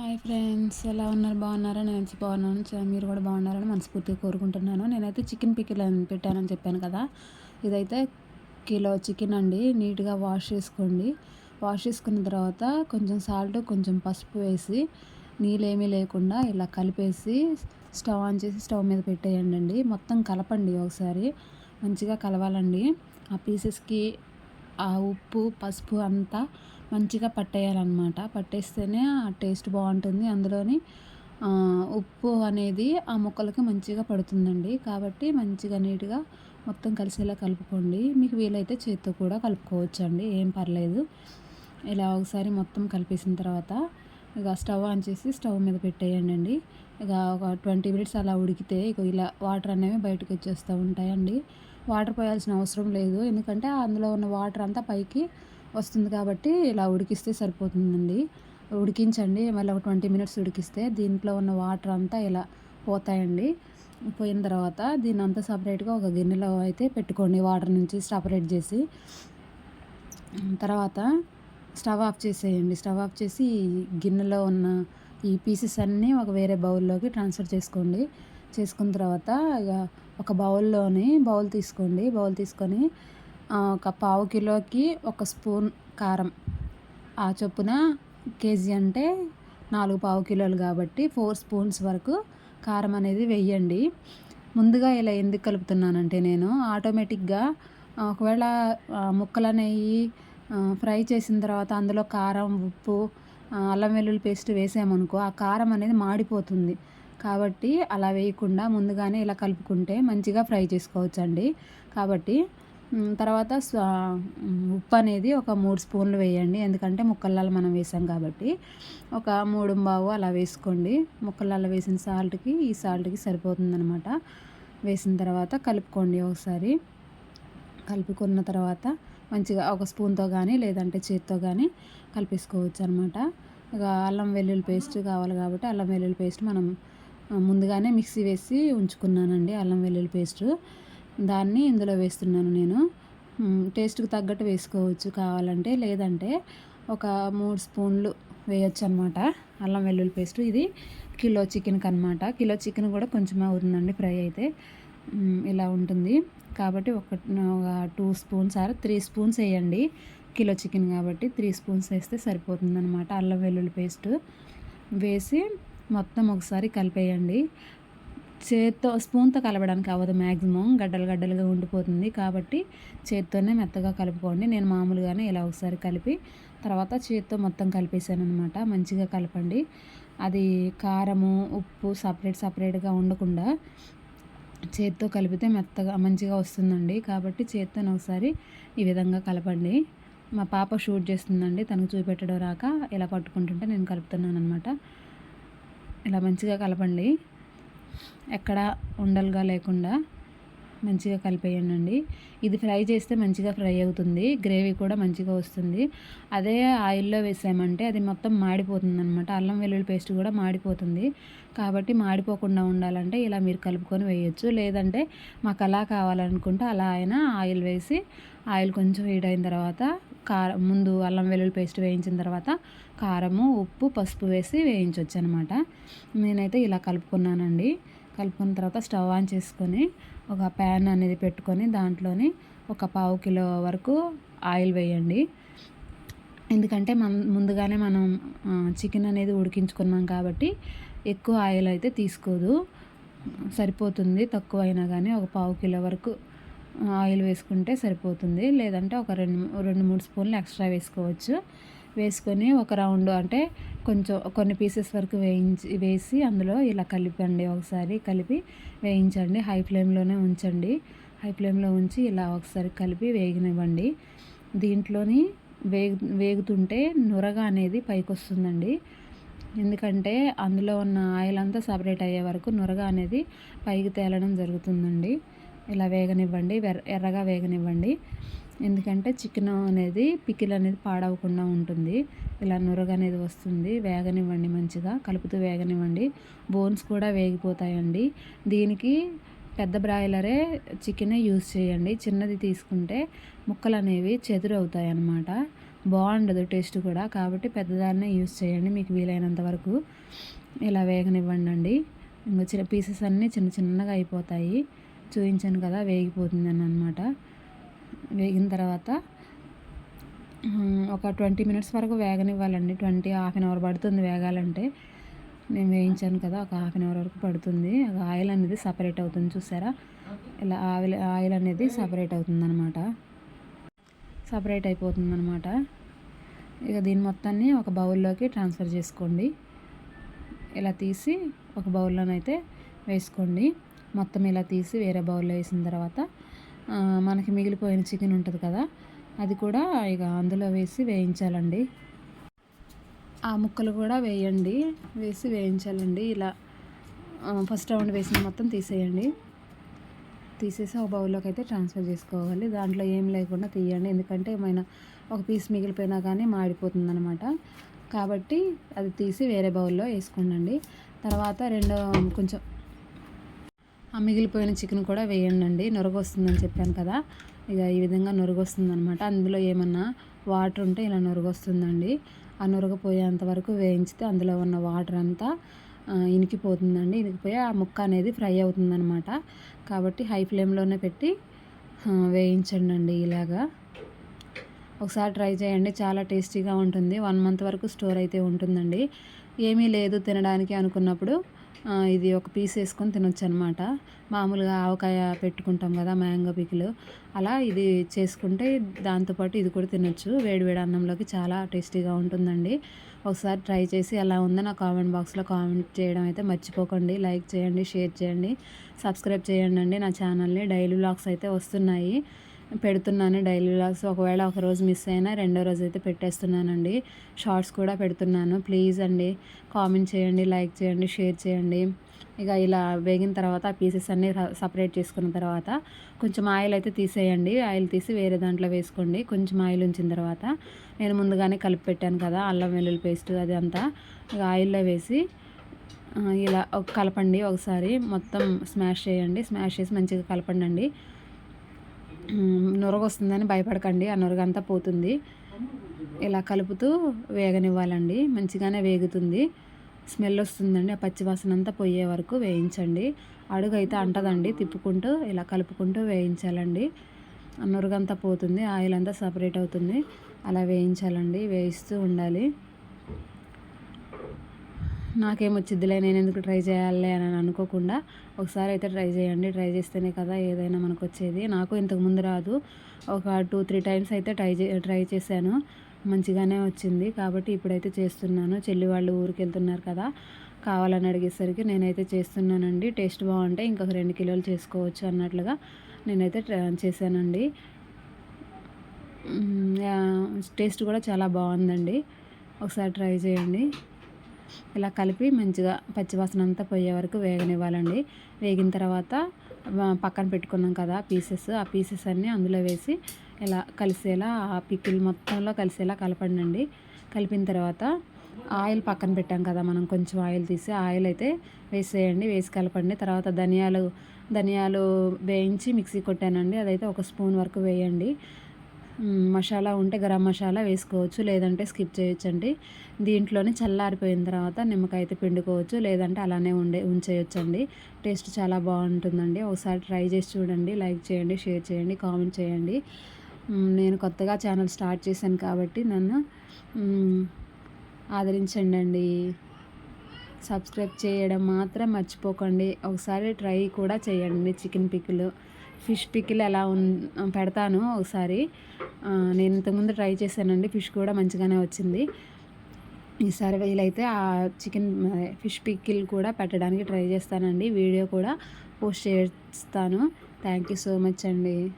Hi friends ఎలా ఉన్నారు? బాగున్నారా? నేను వచ్చి బాగున్నాను. మీరు కూడా బాగున్నారని మనస్ఫూర్తిగా కోరుకుంటున్నాను. నేనైతే చికెన్ పికిల్ అని పెట్టానని చెప్పాను కదా. ఇదైతే కిలో చికెన్ అండి. నీట్గా వాష్ చేసుకోండి. వాష్ చేసుకున్న తర్వాత కొంచెం సాల్ట్ కొంచెం పసుపు వేసి నీళ్ళేమీ లేకుండా ఇలా కలిపేసి స్టవ్ ఆన్ చేసి స్టవ్ మీద పెట్టేయండి అండి. మొత్తం కలపండి ఒకసారి. మంచిగా కలవాలండి. ఆ పీసెస్కి ఆ ఉప్పు పసుపు అంతా మంచిగా పట్టేయాలన్నమాట. పట్టేస్తేనే ఆ టేస్ట్ బాగుంటుంది. అందులోని ఉప్పు అనేది ఆ ముక్కలకి మంచిగా పడుతుందండి. కాబట్టి మంచిగా నీట్గా మొత్తం కలిసేలా కలుపుకోండి. మీకు వీలైతే చేత్తో కూడా కలుపుకోవచ్చండి. ఏం పర్లేదు. ఇలా ఒకసారి మొత్తం కలిపేసిన తర్వాత ఇక స్టవ్ ఆన్ చేసి స్టవ్ మీద పెట్టేయండి అండి. ఇక ఒక ట్వంటీ మినిట్స్ అలా ఉడికితే ఇక ఇలా వాటర్ అనేవి బయటకు వచ్చేస్తూ ఉంటాయండి. వాటర్ పోయాల్సిన అవసరం లేదు. ఎందుకంటే అందులో ఉన్న వాటర్ అంతా పైకి వస్తుంది కాబట్టి ఇలా ఉడికిస్తే సరిపోతుందండి. ఉడికించండి. మళ్ళీ ఒక ట్వంటీ మినిట్స్ ఉడికిస్తే దీంట్లో ఉన్న వాటర్ అంతా ఇలా పోతాయండి. పోయిన తర్వాత దీని అంతా సపరేట్గా ఒక గిన్నెలో అయితే పెట్టుకోండి. వాటర్ నుంచి సపరేట్ చేసి. తర్వాత స్టవ్ ఆఫ్ చేసేయండి. స్టవ్ ఆఫ్ చేసి గిన్నెలో ఉన్న ఈ పీసెస్ అన్నీ ఒక వేరే బౌల్లోకి ట్రాన్స్ఫర్ చేసుకోండి. చేసుకున్న తర్వాత ఇక ఒక బౌల్లోని బౌల్ తీసుకోండి. బౌల్ తీసుకొని ఒక పావు కిలోకి ఒక స్పూన్ కారం. ఆ చొప్పున కేజీ అంటే నాలుగు పావు కిలోలు కాబట్టి ఫోర్ స్పూన్స్ వరకు కారం అనేది వెయ్యండి ముందుగా ఇలా ఎందుకు కలుపుతున్నానంటే నేను ఆటోమేటిక్గా ఒకవేళ ముక్కలు అనేవి ఫ్రై చేసిన తర్వాత అందులో కారం ఉప్పు అల్లం వెల్లుల్లి పేస్ట్ వేసామనుకో ఆ కారం అనేది మాడిపోతుంది. కాబట్టి అలా వేయకుండా ముందుగానే ఇలా కలుపుకుంటే మంచిగా ఫ్రై చేసుకోవచ్చండి. కాబట్టి తర్వాత ఉప్పు అనేది ఒక మూడు స్పూన్లు వేయండి. ఎందుకంటే ముక్కల్లాలు మనం వేసాం కాబట్టి. ఒక మూడు బావు అలా వేసుకోండి. ముక్కలలో వేసిన సాల్ట్కి ఈ సాల్ట్కి సరిపోతుందనమాట వేసిన తర్వాత కలుపుకోండి ఒకసారి. కలుపుకున్న తర్వాత మంచిగా ఒక స్పూన్తో కానీ లేదంటే చేతితో కానీ కలిపేసుకోవచ్చు అనమాట ఇక అల్లం వెల్లుల్లి పేస్ట్ కావాలి కాబట్టి అల్లం వెల్లుల్లి పేస్ట్ మనం ముందుగానే మిక్సీ వేసి ఉంచుకున్నానండి అల్లం వెల్లుల్లి పేస్ట్. దాన్ని ఇందులో వేస్తున్నాను నేను. టేస్ట్కి తగ్గట్టు వేసుకోవచ్చు కావాలంటే లేదంటే ఒక మూడు స్పూన్లు వేయచ్చు అనమాట అల్లం వెల్లుల్లి పేస్ట్ ఇది కిలో చికెన్కి అనమాట కిలో చికెన్ కూడా కొంచెం అవుతుందండి ఫ్రై అయితే. ఇలా ఉంటుంది. కాబట్టి ఒక two spoons or three spoons వేయండి. కిలో చికెన్ కాబట్టి త్రీ స్పూన్స్ వేస్తే సరిపోతుంది అనమాట అల్లం వెల్లుల్లి పేస్ట్. వేసి మొత్తం ఒకసారి కలిపేయండి. చేత్తో స్పూన్తో కలపడానికి అవ్వదు మ్యాక్సిమం గడ్డలు గడ్డలుగా ఉండిపోతుంది కాబట్టి చేత్తోనే మెత్తగా కలుపుకోండి. నేను మామూలుగానే ఇలా ఒకసారి కలిపి తర్వాత చేత్తో మొత్తం కలిపేసాను అనమాట మంచిగా కలపండి. అది కారము ఉప్పు సపరేట్ సపరేట్గా ఉండకుండా చేత్తో కలిపితే మెత్తగా మంచిగా వస్తుందండి. కాబట్టి చేత్తో ఒకసారి ఈ విధంగా కలపండి. మా పాప షూట్ చేస్తుందండి. తనకు చూపెట్టడం రాక ఇలా పట్టుకుంటుంటే నేను కలుపుతున్నాను అనమాట ఇలా మంచిగా కలపండి. ఎక్కడ ఉండలుగా లేకుండా మంచిగా కలిపేయనండి ఇది ఫ్రై చేస్తే మంచిగా ఫ్రై అవుతుంది. గ్రేవీ కూడా మంచిగా వస్తుంది. అదే ఆయిల్లో వేసామంటే అది మొత్తం మాడిపోతుంది అనమాట అల్లం వెల్లుల్లి పేస్ట్ కూడా మాడిపోతుంది. కాబట్టి మాడిపోకుండా ఉండాలంటే ఇలా మీరు కలుపుకొని వేయచ్చు. లేదంటే మాకు అలా కావాలనుకుంటే అలా అయినా ఆయిల్ వేసి ఆయిల్ కొంచెం హీట్ అయిన తర్వాత కారం ముందు అల్లం వెల్లుల్లి పేస్ట్ వేయించిన తర్వాత కారము ఉప్పు పసుపు వేసి వేయించవచ్చు అనమాట నేనైతే ఇలా కలుపుకున్నానండి. కలుపుకున్న తర్వాత స్టవ్ ఆన్ చేసుకొని ఒక ప్యాన్ అనేది పెట్టుకొని దాంట్లోని ఒక పావు కిలో వరకు ఆయిల్ వేయండి. ఎందుకంటే మన ముందుగానే మనం చికెన్ అనేది ఉడికించుకున్నాం కాబట్టి ఎక్కువ ఆయిల్ అయితే తీసుకోదు. సరిపోతుంది తక్కువ అయినా కానీ ఒక పావు కిలో వరకు ఆయిల్ వేసుకుంటే సరిపోతుంది. లేదంటే ఒక రెండు రెండు మూడు స్పూన్లు ఎక్స్ట్రా వేసుకోవచ్చు. వేసుకొని ఒక రౌండ్ అంటే కొంచెం కొన్ని పీసెస్ వరకు వేయించి వేసి అందులో ఇలా కలిపండి ఒకసారి. కలిపి వేయించండి. హై ఫ్లేమ్లోనే ఉంచండి. హై ఫ్లేమ్లో ఉంచి ఇలా ఒకసారి కలిపి వేగనివ్వండి. దీంట్లోని వేగు వేగుతుంటే నురగ అనేది పైకి వస్తుందండి ఎందుకంటే అందులో ఉన్న ఆయిల్ అంతా సపరేట్ అయ్యే వరకు నురగ అనేది పైకి తేలడం జరుగుతుందండి. ఇలా వేగనివ్వండి. ఎర్రగా వేగనివ్వండి. ఎందుకంటే చికెన్ అనేది పికిల్ అనేది పాడవకుండా ఉంటుంది. ఇలా నురగ అనేది వస్తుంది. వేగనివ్వండి మంచిగా. కలుపుతూ వేగనివ్వండి. బోన్స్ కూడా వేగిపోతాయండి. దీనికి పెద్ద బ్రాయిలరే చికెనే యూస్ చేయండి. చిన్నది తీసుకుంటే ముక్కలు అనేవి చెదురు అవుతాయి అన్నమాట బాగుండదు టేస్ట్ కూడా. కాబట్టి పెద్దదాన్నే యూస్ చేయండి. మీకు వీలైనంత వరకు ఇలా వేగనివ్వండి అండి ఇంకా చిన్న పీసెస్ అన్నీ చిన్న చిన్నగా అయిపోతాయి. చూపించాను కదా వేగిపోతుందని అనమాట వేగిన తర్వాత ఒక ట్వంటీ మినిట్స్ వరకు వేగనివ్వాలండి. ట్వంటీ హాఫ్ అన్ అవర్ పడుతుంది వేగాలంటే. నేను వేయించాను కదా ఒక హాఫ్ అన్ అవర్ వరకు పడుతుంది. ఆయిల్ అనేది సపరేట్ అవుతుంది చూసారా? ఇలా ఆయిల్ ఆయిల్ అనేది సపరేట్ అవుతుంది అనమాట సపరేట్ అయిపోతుంది అనమాట ఇక దీని మొత్తాన్ని ఒక బౌల్లోకి ట్రాన్స్ఫర్ చేసుకోండి. ఇలా తీసి ఒక బౌల్లోనైతే వేసుకోండి. మొత్తం ఇలా తీసి వేరే బౌల్లో వేసిన తర్వాత మనకి మిగిలిపోయిన చికెన్ ఉంటుంది కదా అది కూడా ఇక అందులో వేసి వేయించాలండి. ఆ ముక్కలు కూడా వేయండి వేసి వేయించాలండి. ఇలా ఫస్ట్ రౌండ్ వేసిన మొత్తం తీసేయండి. తీసేసి ఒక బౌల్లోకి అయితే ట్రాన్స్ఫర్ చేసుకోవాలి. దాంట్లో ఏం లేకుండా తీయండి. ఎందుకంటే ఏమైనా ఒక పీస్ మిగిలిపోయినా కానీ మాడిపోతుంది అనమాట కాబట్టి అది తీసి వేరే బౌల్లో వేసుకోండి తర్వాత రెండో కొంచెం ఆ మిగిలిపోయిన చికెన్ కూడా వేయండి నొరగొస్తుందని చెప్పాను కదా. ఇక ఈ విధంగా నొరుగు అనమాట అందులో ఏమన్నా వాటర్ ఉంటే ఇలా నొరగొస్తుందండి. ఆ నొరగపోయేంత వరకు వేయించితే అందులో ఉన్న వాటర్ అంతా ఇనికిపోతుందండి. ఇనికిపోయి ఆ ముక్క అనేది ఫ్రై అవుతుందనమాట కాబట్టి హై ఫ్లేమ్లోనే పెట్టి వేయించండి అండి ఇలాగా. ఒకసారి ట్రై చేయండి. చాలా టేస్టీగా ఉంటుంది. వన్ మంత్ వరకు స్టోర్ అయితే ఉంటుందండి. ఏమీ లేదు తినడానికి అనుకున్నప్పుడు ఇది ఒక పీస్ వేసుకొని తినొచ్చు అనమాట మామూలుగా ఆవకాయ పెట్టుకుంటాం కదా మ్యాంగో పికిలు. అలా ఇది చేసుకుంటే దాంతోపాటు ఇది కూడా తినొచ్చు. వేడివేడి అన్నంలోకి చాలా టేస్టీగా ఉంటుందండి. ఒకసారి ట్రై చేసి ఎలా ఉందో నా కామెంట్ బాక్స్లో కామెంట్ చేయడం అయితే మర్చిపోకండి. లైక్ చేయండి షేర్ చేయండి. సబ్స్క్రైబ్ చేయండి అండి నా ఛానల్ని. డైలీ వ్లాగ్స్ అయితే వస్తున్నాయి. పెడుతున్నాను డైలీ వ్లాగ్స్ ఒకవేళ ఒక రోజు మిస్ అయినా రెండో రోజు అయితే పెట్టేస్తున్నానండి. షార్ట్స్ కూడా పెడుతున్నాను. ప్లీజ్ అండి కామెంట్ చేయండి లైక్ చేయండి షేర్ చేయండి. ఇక ఇలా వేగిన తర్వాత ఆ పీసెస్ అన్నీ సపరేట్ చేసుకున్న తర్వాత కొంచెం ఆయిల్ అయితే తీసేయండి. ఆయిల్ తీసి వేరే దాంట్లో వేసుకోండి. కొంచెం ఆయిల్ ఉంచిన తర్వాత నేను ముందుగానే కలిపి పెట్టాను కదా అల్లం వెల్లుల్లి పేస్ట్ అది అంతా. ఇక ఆయిల్లో వేసి ఇలా కలపండి. ఒకసారి మొత్తం స్మాష్ చేయండి. స్మాష్ చేసి మంచిగా కలపండి అండి వస్తుందని భయపడకండి ఆ నొరగంతా పోతుంది. ఇలా కలుపుతూ వేగనివ్వాలండి మంచిగానే వేగుతుంది. స్మెల్ వస్తుందండి ఆ పచ్చివాసన అంతా పోయే వరకు వేయించండి. అడుగు అయితే అంటదండి తిప్పుకుంటూ ఇలా కలుపుకుంటూ వేయించాలండి. నురుగంతా పోతుంది ఆయిల్ అంతా సపరేట్ అవుతుంది అలా వేయించాలండి వేయిస్తూ ఉండాలి. నాకేమొచ్చిద్దిలే నేను ఎందుకు ట్రై చేయాలి అని అనుకోకుండా ఒకసారి అయితే ట్రై చేయండి. ట్రై చేస్తేనే కదా ఏదైనా మనకు వచ్చేది నాకు ఇంతకుముందు రాదు. ఒక టూ త్రీ టైమ్స్ అయితే ట్రై చే ట్రై చేశాను. మంచిగానే వచ్చింది. కాబట్టి ఇప్పుడైతే చేస్తున్నాను. చెల్లి వాళ్ళు ఊరికి వెళ్తున్నారు కదా కావాలని అడిగేసరికి నేనైతే చేస్తున్నానండి. టేస్ట్ బాగుంటే ఇంకొక రెండు కిలోలు చేసుకోవచ్చు అన్నట్లుగా నేనైతే చేశానండి. టేస్ట్ కూడా చాలా బాగుందండి. ఒకసారి ట్రై చేయండి. ఇలా కలిపి మంచిగా పచ్చివాసన అంతా పోయే వరకు వేగనివ్వాలండి. వేగిన తర్వాత పక్కన పెట్టుకున్నాం కదా పీసెస్ ఆ పీసెస్ అన్నీ అందులో వేసి ఇలా కలిసేలా ఆ పిక్కిల్ మొత్తంలో కలిసేలా కలపండి కలిపిన తర్వాత ఆయిల్ పక్కన పెట్టాం కదా మనం కొంచెం ఆయిల్ తీసి ఆయిల్ అయితే వేసేయండి వేసి కలపండి. తర్వాత ధనియాలు ధనియాలు వేయించి మిక్సీ కొట్టానండి. అదైతే ఒక స్పూన్ వరకు వేయండి. మసాలా ఉంటే గరం మసాలా వేసుకోవచ్చు లేదంటే స్కిప్ చేయొచ్చండి. దీంట్లోనే చల్లారిపోయిన తర్వాత నిమ్మకాయ అయితే పిండుకోవచ్చు లేదంటే అలానే ఉండే ఉంచేయొచ్చండి. టేస్ట్ చాలా బాగుంటుందండి. ఒకసారి ట్రై చేసి చూడండి లైక్ చేయండి షేర్ చేయండి కామెంట్ చేయండి. నేను కొత్తగా ఛానల్ స్టార్ట్ చేశాను కాబట్టి నన్ను ఆదరించండి అండి సబ్స్క్రైబ్ చేయడం మాత్రం మర్చిపోకండి. ఒకసారి ట్రై కూడా చేయండి చికెన్ పిక్లు. ఫిష్ పికిల్ ఎలా ఉన్ పెడతాను ఒకసారి. నేను ఇంతకుముందు ట్రై చేశానండి. ఫిష్ కూడా మంచిగానే వచ్చింది. ఈసారి వీలైతే ఆ చికెన్ ఫిష్ పికిల్ కూడా పెట్టడానికి ట్రై చేస్తానండి. వీడియో కూడా పోస్ట్ చేస్తాను. థ్యాంక్ యూ సో మచ్ అండి.